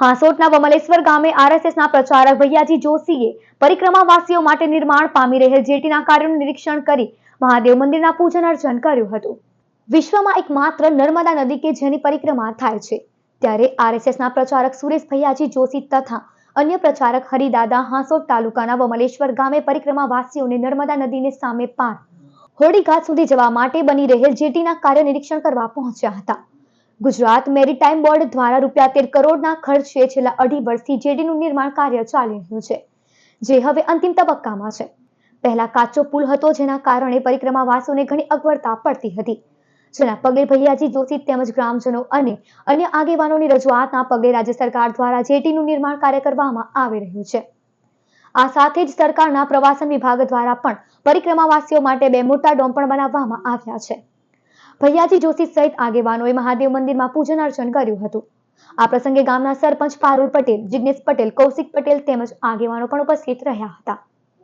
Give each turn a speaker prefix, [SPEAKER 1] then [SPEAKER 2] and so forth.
[SPEAKER 1] હાંસોટના બમલેશ્વર ગામે આરએસએસના પ્રચારક ભૈયાજી જોશીએ પરિક્રમાવાસીઓ માટે નિર્માણ પામી રહેલ જેટીના કાર્યોનું નિરીક્ષણ કરી મહાદેવ મંદિરના પૂજન અર્ચન કર્યું હતું. વિશ્વમાં એકમાત્ર નર્મદા નદી કે જેની પરિક્રમા થાય છે. ત્યારે આરએસએસના પ્રચારક સુરેશ ભૈયાજી જોશી તથા અન્ય પ્રચારક હરિદાદા હાંસોટ તાલુકાના બમલેશ્વર ગામે પરિક્રમાવાસીઓને નર્મદા નદીને સામે પાર હોડીઘાટ સુધી જવા માટે બની રહેલ જેટીના કાર્ય નિરીક્ષણ કરવા પહોંચ્યા હતા. ગુજરાત મેરીટાઈમ બોર્ડ દ્વારા રૂપિયા તેર કરોડના ખર્ચે છેલ્લા અઢી વર્ષથી જેટીનું નિર્માણ કાર્ય ચાલી રહ્યું છે, જે હવે અંતિમ તબક્કામાં છે. પહેલા કાચો પુલ હતો જેના કારણે પરિક્રમાવાસીઓને ઘણી અગવડતા પડતી હતી. જેના પગલે ભૈયાજી જોશી તેમજ ગ્રામજનો અને અન્ય આગેવાનોની રજૂઆતના પગલે રાજ્ય સરકાર દ્વારા જેટીનું નિર્માણ કાર્ય કરવામાં આવી રહ્યું છે. આ સાથે જ સરકારના પ્રવાસન વિભાગ દ્વારા પણ પરિક્રમાવાસીઓ માટે બે મોટા ડોમ પણ બનાવવામાં આવ્યા છે. ભૈયાજી જોશી સહિત આગેવાનોએ મહાદેવ મંદિરમાં પૂજન અર્ચન કર્યું હતું. આ પ્રસંગે ગામના સરપંચ પારુલ પટેલ જિગ્નેશ પટેલ, કૌશિક પટેલ તેમજ આગેવાનો પણ ઉપસ્થિત રહ્યા હતા.